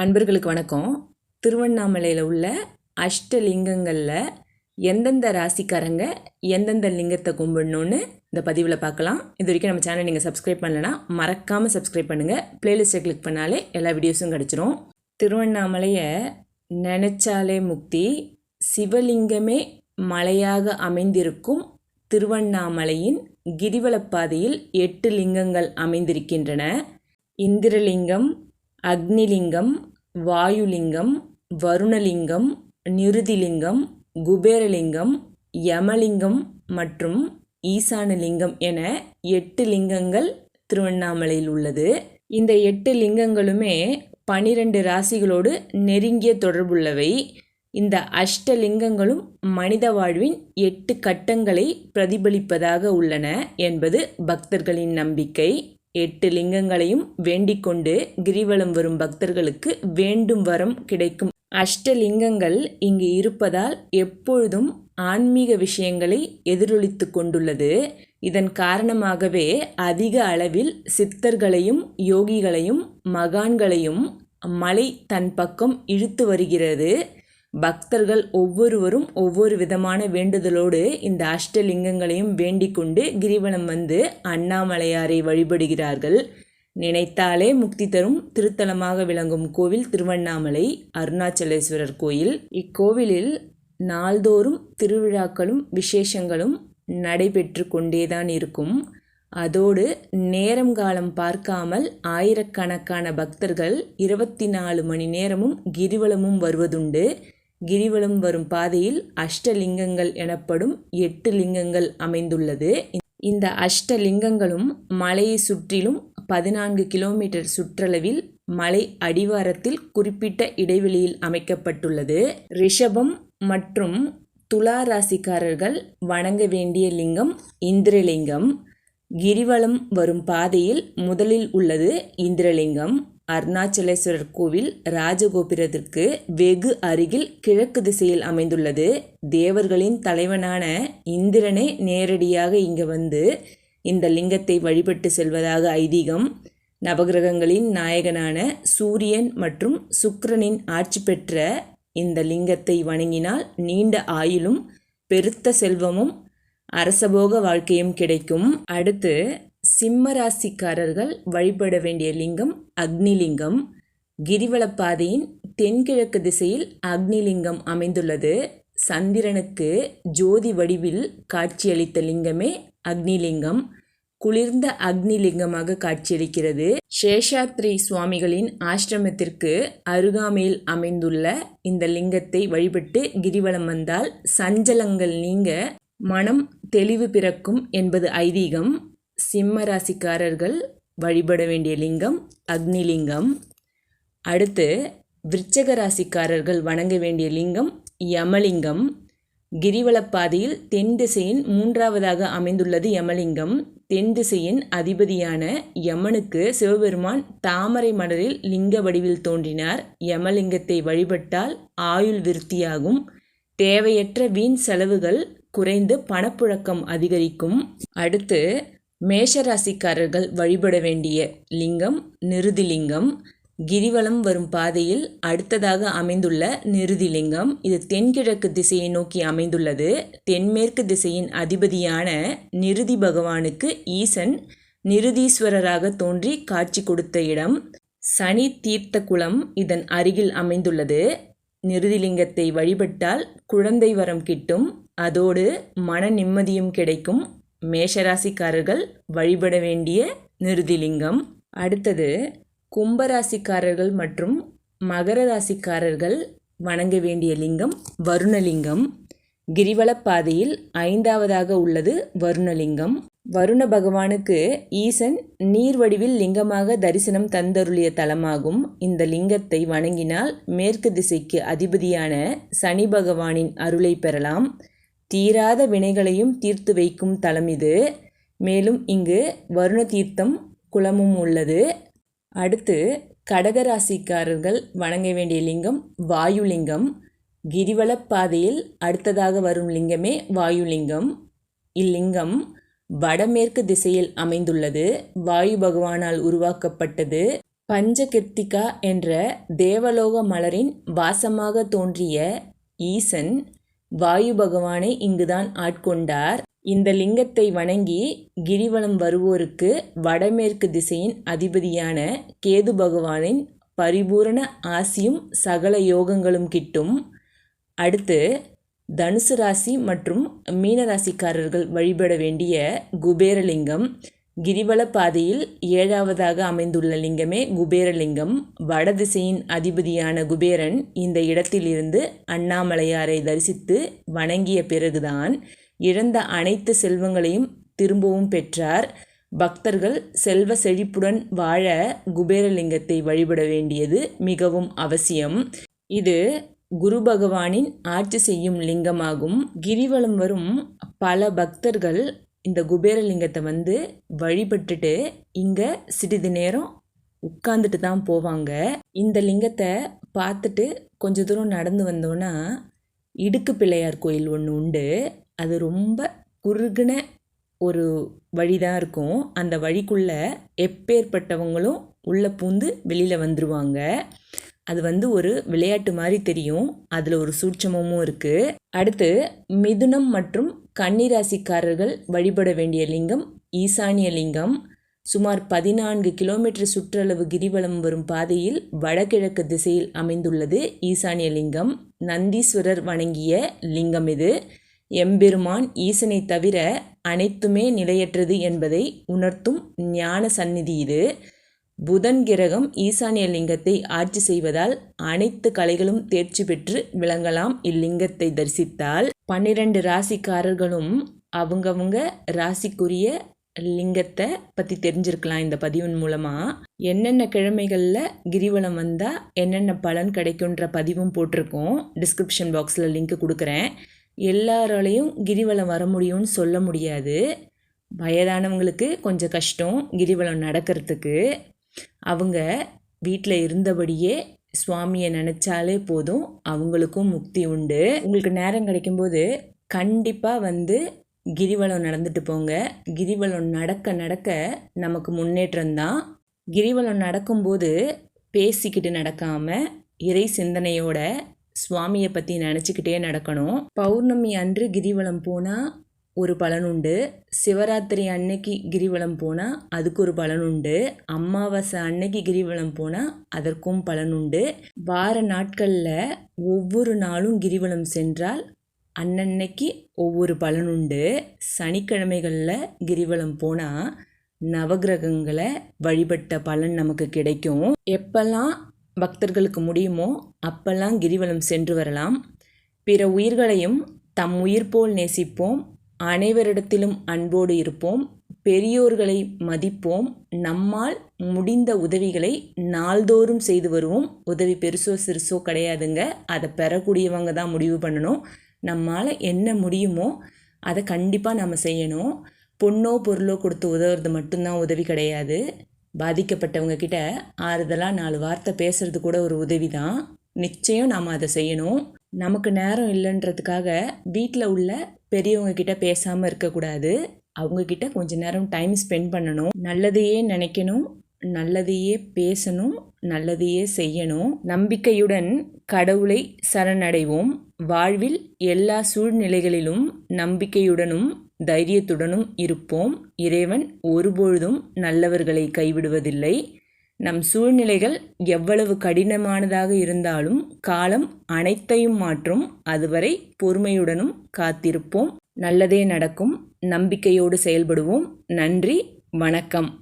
அன்பர்களுக்கு வணக்கம். திருவண்ணாமலையில் உள்ள அஷ்டலிங்கங்களில் எந்தெந்த ராசிக்காரங்க எந்தெந்த லிங்கத்தை கும்பிடணும்னு இந்த பதிவில் பார்க்கலாம். இது வரைக்கும் நம்ம சேனல் நீங்கள் சப்ஸ்கிரைப் பண்ணலைன்னா மறக்காமல் சப்ஸ்கிரைப் பண்ணுங்கள் பிளேலிஸ்ட்டை கிளிக் பண்ணாலே எல்லா வீடியோஸும் கிடச்சிரும். திருவண்ணாமலையை நினச்சாலே முக்தி. சிவலிங்கமே மலையாக அமைந்திருக்கும் திருவண்ணாமலையின் கிரிவலப்பாதையில் எட்டு லிங்கங்கள் அமைந்திருக்கின்றன. இந்திரலிங்கம் அக்னிலிங்கம் வாயுலிங்கம் வருணலிங்கம் நிருதிலிங்கம் குபேரலிங்கம் யமலிங்கம் மற்றும் ஈசானலிங்கம் என எட்டு லிங்கங்கள் திருவண்ணாமலையில் உள்ளது. இந்த எட்டு லிங்கங்களுமே பனிரெண்டு ராசிகளோடு நெருங்கிய தொடர்புள்ளவை. இந்த அஷ்டலிங்கங்களும் மனித வாழ்வின் எட்டு கட்டங்களை பிரதிபலிப்பதாக உள்ளன என்பது பக்தர்களின் நம்பிக்கை. எட்டு லிங்கங்களையும் வேண்டிக் கொண்டு கிரிவலம் வரும் பக்தர்களுக்கு வேண்டும் வரம் கிடைக்கும். அஷ்டலிங்கங்கள் இங்கு இருப்பதால் எப்பொழுதும் ஆன்மீக விஷயங்களை எதிரொலித்து கொண்டுள்ளது. இதன் காரணமாகவே அதிக அளவில் சித்தர்களையும் யோகிகளையும் மகான்களையும் மலை தன் பக்கம் இழுத்து வருகிறது. பக்தர்கள் ஒவ்வொருவரும் ஒவ்வொரு விதமான வேண்டுதலோடு இந்த அஷ்டலிங்கங்களையும் வேண்டிக் கொண்டு கிரிவலம் வந்து அண்ணாமலையாரை வழிபடுகிறார்கள். நினைத்தாலே முக்தி தரும் திருத்தலமாக விளங்கும் கோவில் திருவண்ணாமலை அருணாச்சலேஸ்வரர் கோயில். இக்கோவிலில் நாள்தோறும் திருவிழாக்களும் விசேஷங்களும் நடைபெற்று கொண்டேதான் இருக்கும். அதோடு நேரம் காலம் பார்க்காமல் ஆயிரக்கணக்கான பக்தர்கள் இருபத்தி நாலு மணி நேரமும் கிரிவலமும் வருவதுண்டு. கிரிவலம் வரும் பாதையில் அஷ்டலிங்கங்கள் எனப்படும் எட்டு லிங்கங்கள் அமைந்துள்ளது. இந்த அஷ்டலிங்கங்களும் மலையை சுற்றிலும் பதினான்கு கிலோமீட்டர் சுற்றளவில் மலை அடிவாரத்தில் குறிப்பிட்ட இடைவெளியில் அமைக்கப்பட்டுள்ளது. ரிஷபம் மற்றும் துலா ராசிக்காரர்கள் வணங்க வேண்டிய லிங்கம் இந்திரலிங்கம். கிரிவலம் வரும் பாதையில் முதலில் உள்ளது இந்திரலிங்கம். அருணாச்சலேஸ்வரர் கோவில் ராஜகோபுரத்திற்கு வெகு அருகில் கிழக்கு திசையில் அமைந்துள்ளது. தேவர்களின் தலைவனான இந்திரனே நேரடியாக இங்கு வந்து இந்த லிங்கத்தை வழிபட்டு செல்வதாக ஐதீகம். நவகிரகங்களின் நாயகனான சூரியன் மற்றும் சுக்கிரனின் ஆட்சி பெற்ற இந்த லிங்கத்தை வணங்கினால் நீண்ட ஆயுளும் பெருத்த செல்வமும் அரசபோக வாழ்க்கையும் கிடைக்கும். அடுத்து சிம்மராசிக்காரர்கள் வழிபட வேண்டிய லிங்கம் அக்னிலிங்கம். கிரிவலப்பாதையின் தென்கிழக்கு திசையில் அக்னிலிங்கம் அமைந்துள்ளது. சந்திரனுக்கு ஜோதி வடிவில் காட்சியளித்த லிங்கமே அக்னிலிங்கம். குளிர்ந்த அக்னிலிங்கமாக காட்சியளிக்கிறது. சேஷாத்ரி சுவாமிகளின் ஆசிரமத்திற்கு அருகாமையில் அமைந்துள்ள இந்த லிங்கத்தை வழிபட்டு கிரிவலம் வந்தால் சஞ்சலங்கள் நீங்க மனம் தெளிவு பிறக்கும் என்பது ஐதீகம். சிம்ம ராசிக்காரர்கள் வழிபட வேண்டிய லிங்கம் அக்னிலிங்கம். அடுத்து விருச்சக ராசிக்காரர்கள் வணங்க வேண்டிய லிங்கம் யமலிங்கம். கிரிவலப்பாதையில் தென் திசையின் மூன்றாவதாக அமைந்துள்ளது யமலிங்கம். தென் திசையின் அதிபதியான யமனுக்கு சிவபெருமான் தாமரை மலரில் லிங்க வடிவில் தோன்றினார். யமலிங்கத்தை வழிபட்டால் ஆயுள் விருத்தியாகும். தேவையற்ற வீண் செலவுகள் குறைந்து பணப்புழக்கம் அதிகரிக்கும். அடுத்து மேஷராசிக்காரர்கள் வழிபட வேண்டிய லிங்கம் நிருதிலிங்கம். கிரிவலம் வரும் பாதையில் அடுத்ததாக அமைந்துள்ள நிருதிலிங்கம். இது தென்கிழக்கு திசையை நோக்கி அமைந்துள்ளது. தென்மேற்கு திசையின் அதிபதியான நிருதி பகவானுக்கு ஈசன் நிருதீஸ்வரராக தோன்றி காட்சி கொடுத்த இடம். சனி தீர்த்த குளம் இதன் அருகில் அமைந்துள்ளது. நிருதிலிங்கத்தை வழிபட்டால் குழந்தை வரம் கிட்டும். அதோடு மன நிம்மதியும் கிடைக்கும். மேஷராசிக்காரர்கள் வழிபட வேண்டிய நிருதிலிங்கம். அடுத்தது கும்பராசிக்காரர்கள் மற்றும் மகர ராசிக்காரர்கள் வணங்க வேண்டிய லிங்கம் வருணலிங்கம். கிரிவலப்பாதையில் ஐந்தாவதாக உள்ளது வருணலிங்கம். வருண பகவானுக்கு ஈசன் நீர் வடிவில் லிங்கமாக தரிசனம் தந்தருளிய தலமாகும். இந்த லிங்கத்தை வணங்கினால் மேற்கு திசைக்கு அதிபதியான சனி பகவானின் அருளை பெறலாம். தீராத வினைகளையும் தீர்த்து வைக்கும் தலம் இது. மேலும் இங்கு வருண தீர்த்தம் குளமும் உள்ளது. அடுத்து கடகராசிக்காரர்கள் வணங்க வேண்டிய லிங்கம் வாயுலிங்கம். கிரிவலப்பாதையில் அடுத்ததாக வரும் லிங்கமே வாயுலிங்கம். இல்லிங்கம் வடமேற்கு திசையில் அமைந்துள்ளது. வாயு பகவானால் உருவாக்கப்பட்டது. பஞ்சகிருத்திகா என்ற தேவலோக மலரின் வாசமாக தோன்றிய ஈசன் வாயு பகவானை இங்குதான் ஆட்கொண்டார். இந்த லிங்கத்தை வணங்கி கிரிவலம் வருவோருக்கு வடமேற்கு திசையின் அதிபதியான கேது பகவானின் பரிபூரண ஆசியும் சகல யோகங்களும் கிட்டும். அடுத்து தனுசு ராசி மற்றும் மீனராசிக்காரர்கள் வழிபட வேண்டிய குபேரலிங்கம். கிரிவல பாதையில் ஏழாவதாக அமைந்துள்ள லிங்கமே குபேரலிங்கம். வடதிசையின் அதிபதியான குபேரன் இந்த இடத்திலிருந்து அண்ணாமலையாரை தரிசித்து வணங்கிய பிறகுதான் இழந்த அனைத்து செல்வங்களையும் திரும்பவும் பெற்றார். பக்தர்கள் செல்வ செழிப்புடன் வாழ குபேரலிங்கத்தை வழிபட வேண்டியது மிகவும் அவசியம். இது குரு பகவானின் ஆட்சி செய்யும் லிங்கமாகும். கிரிவலம் வரும் பல பக்தர்கள் இந்த குபேரலிங்கத்தை வந்து வழிபட்டுட்டு இங்கே சிறிது நேரம் உட்காந்துட்டு தான் போவாங்க. இந்த லிங்கத்தை பார்த்துட்டு கொஞ்ச தூரம் நடந்து வந்தோன்னா இடுக்கு பிள்ளையார் கோயில் ஒன்று உண்டு. அது ரொம்ப குறுகின ஒரு வழி தான் இருக்கும். அந்த வழிக்குள்ளே எப்பேற்பட்டவங்களும் உள்ளே பூந்து வெளியில் வந்துடுவாங்க அது வந்து ஒரு விளையாட்டு மாதிரி தெரியும். அதில் ஒரு சூட்சமும் இருக்குது அடுத்து மிதுனம் மற்றும் கன்னிராசிக்காரர்கள் வழிபட வேண்டிய லிங்கம் ஈசானிய லிங்கம். சுமார் பதினான்கு கிலோமீட்டர் சுற்றளவு கிரிவலம் வரும் பாதையில் வடகிழக்கு திசையில் அமைந்துள்ளது ஈசானிய லிங்கம். நந்தீஸ்வரர் வணங்கிய லிங்கம் இது. எம்பெருமான் ஈசனை தவிர அனைத்துமே நிலையற்றது என்பதை உணர்த்தும் ஞான சந்நிதி இது. புதன் கிரகம் ஈசானிய லிங்கத்தை ஆட்சி செய்வதால் அனைத்து கலைகளும் தேர்ச்சி பெற்று விளங்கலாம் இல்லிங்கத்தை தரிசித்தால். பன்னிரண்டு ராசிக்காரர்களும் அவங்கவுங்க ராசிக்குரிய லிங்கத்தை பற்றி தெரிஞ்சிருக்கலாம் இந்த பதிவின் மூலமாக என்னென்ன கிழமைகளில் கிரிவலம் வந்தால் என்னென்ன பலன் கிடைக்குன்ற பதிவும் போட்டிருக்கோம். டிஸ்கிரிப்ஷன் பாக்ஸில் லிங்க் கொடுக்குறேன். எல்லாராலையும் கிரிவலம் வர முடியும்னு சொல்ல முடியாது. வயதானவங்களுக்கு கொஞ்சம் கஷ்டம் கிரிவலம் நடக்கிறதுக்கு. அவங்க வீட்டில் இருந்தபடியே சுவாமியை நினச்சாலே போதும் அவங்களுக்கும் முக்தி உண்டு. உங்களுக்கு நேரம் கிடைக்கும்போது கண்டிப்பாக வந்து கிரிவலம் நடந்துட்டு போங்க. கிரிவலம் நடக்க நடக்க நமக்கு முன்னேற்றம் தான். கிரிவலம் நடக்கும்போது பேசிக்கிட்டு நடக்காமல் இறை சிந்தனையோட சுவாமியை பற்றி நினச்சிக்கிட்டே நடக்கணும். பௌர்ணமி அன்று கிரிவலம் போனால் ஒரு பலனுண்டு சிவராத்திரி அன்னைக்கு கிரிவலம் போனால் அதுக்கு ஒரு பலனுண்டு அமாவாசை அன்னைக்கு கிரிவலம் போனால் அதற்கும் பலனுண்டு வார நாட்களில் ஒவ்வொரு நாளும் கிரிவலம் சென்றால் அன்னன்னைக்கு ஒவ்வொரு பலனுண்டு சனிக்கிழமைகளில் கிரிவலம் போனால் நவகிரகங்களை வழிபட்ட பலன் நமக்கு கிடைக்கும். எப்பெல்லாம் பக்தர்களுக்கு முடியுமோ அப்பெல்லாம் கிரிவலம் சென்று வரலாம். பிற உயிர்களையும் தம் உயிர் போல் நேசிப்போம். அனைவரிடத்திலும் அன்போடு இருப்போம். பெரியோர்களை மதிப்போம். நம்மால் முடிந்த உதவிகளை நாள்தோறும் செய்து வருவோம். உதவி பெருசோ சிறுசோ கிடையாதுங்க. அதை பெறக்கூடியவங்க தான் முடிவு பண்ணணும். நம்மால் என்ன முடியுமோ அதை கண்டிப்பாக நம்ம செய்யணும். பொண்ணோ பொருளோ கொடுத்து உதவுறது மட்டும்தான் உதவி கிடையாது. பாதிக்கப்பட்டவங்க கிட்ட ஆறுதலாக நாலு வார்த்தை பேசுறது கூட ஒரு உதவி தான். நிச்சயம் நாம் அதை செய்யணும். நமக்கு நேரம் இல்லைன்றதுக்காக வீட்டில் உள்ள பெரியவங்க கிட்ட பேசாமல் இருக்கக்கூடாது. அவங்கக்கிட்ட கொஞ்ச நேரம் டைம் ஸ்பெண்ட் பண்ணணும். நல்லதையே நினைக்கணும். நல்லதையே பேசணும். நல்லதையே செய்யணும். நம்பிக்கையுடன் கடவுளை சரணடைவோம். வாழ்வில் எல்லா சூழ்நிலைகளிலும் நம்பிக்கையுடனும் தைரியத்துடனும் இருப்போம். இறைவன் ஒருபொழுதும் நல்லவர்களை கைவிடுவதில்லை. நம் சூழ்நிலைகள் எவ்வளவு கடினமானதாக இருந்தாலும் காலம் அனைத்தையும் மாற்றும். அதுவரை பொறுமையுடனும் காத்திருப்போம். நல்லதே நடக்கும். நம்பிக்கையோடு செயல்படுவோம். நன்றி. வணக்கம்.